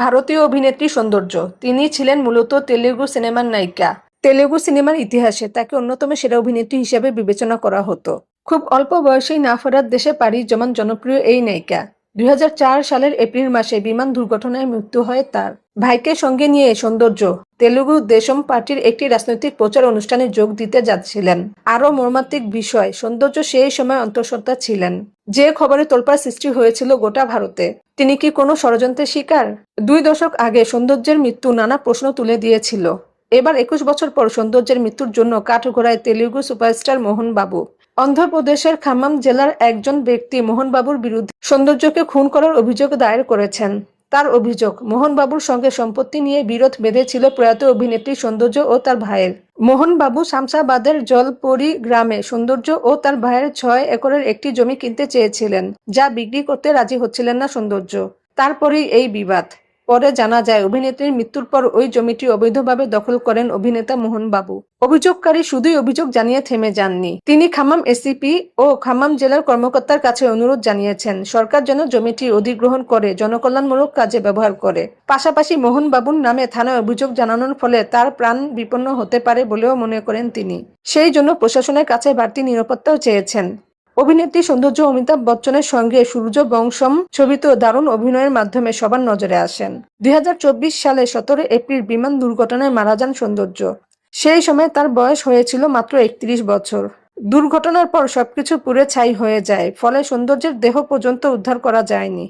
ভারতীয় অভিনেত্রী সৌন্দর্য। তিনি ছিলেন মূলত তেলুগু সিনেমার নায়িকা। তেলুগু সিনেমার ইতিহাসে তাকে অন্যতম সেরা অভিনেত্রী হিসেবে বিবেচনা করা হতো। খুব অল্প বয়সেই না ফেরার দেশে পাড়ি জমান জনপ্রিয় এই নায়িকা। দুই হাজার চার সালের এপ্রিল মাসে বিমান দুর্ঘটনায় মৃত্যু হয় তার। ভাইকে সঙ্গে নিয়ে সৌন্দর্য, তেলুগু দেশম পার্টির একটি রাজনৈতিক প্রচার অনুষ্ঠানে যোগ দিতে যাচ্ছিলেন। আরও মর্মান্তিক বিষয়, সৌন্দর্য সেই সময় অন্তঃসত্ত্বা ছিলেন। যে খবরে তোলপাড় সৃষ্টি হয়েছিল গোটা ভারতে। তিনি কি কোনো ষড়যন্ত্রের শিকার? দুই দশক আগে সৌন্দর্যের মৃত্যু নানা প্রশ্ন তুলে দিয়েছিল। এবার একুশ বছর পর সৌন্দর্যের মৃত্যুর জন্য কাঠগোড়ায় তেলুগু সুপারস্টার মোহন বাবু অন্ধ্রপ্রদেশের খাম্মাম জেলার একজন ব্যক্তি মোহনবাবুর বিরুদ্ধে সৌন্দর্যকে খুন করার অভিযোগ দায়ের করেছেন। তার অভিযোগ, মোহনবাবুর সঙ্গে সম্পত্তি নিয়ে বিরোধ বেঁধেছিল প্রয়াত অভিনেত্রী সৌন্দর্য ও তার ভাইয়ের। মোহনবাবু শামসাবাদের জলপরি গ্রামে সৌন্দর্য ও তার ভাইয়ের ছয় একরের একটি জমি কিনতে চেয়েছিলেন, যা বিক্রি করতে রাজি হচ্ছিলেন না সৌন্দর্য। তারপরেই এই বিবাদ। পরে জানা যায়, অভিনেত্রীর মৃত্যুর পর ওই জমিটি অবৈধভাবে দখল করেন অভিনেতা মোহন বাবু। অভিযোগকারী শুধুই অভিযোগ জানিয়ে থেমে যাননি। তিনি খামাম এসিপি ও খামাম জেলার কর্মকর্তার কাছে অনুরোধ জানিয়েছেন, সরকার যেন জমিটি অধিগ্রহণ করে, জনকল্যাণমূলক কাজে ব্যবহার করে। পাশাপাশি মোহন বাবুর নামে থানায় অভিযোগ জানানোর ফলে তার প্রাণ বিপন্ন হতে পারে বলেও মনে করেন তিনি। সেই জন্য প্রশাসনের কাছে বাড়তি নিরাপত্তাও চেয়েছেন। অভিনেত্রী সৌন্দর্য অমিতাভ বচ্চনের সঙ্গে সূর্য বংশম ছবিতে দারুণ অভিনয়ের মাধ্যমে সবার নজরে আসেন। দুই হাজার চব্বিশ সালে সতেরো এপ্রিল বিমান দুর্ঘটনায় মারা যান সৌন্দর্য। সেই সময় তার বয়স হয়েছিল মাত্র একত্রিশ বছর। দুর্ঘটনার পর সবকিছু পুড়ে ছাই হয়ে যায়, ফলে সৌন্দর্যের দেহ পর্যন্ত উদ্ধার করা যায়নি।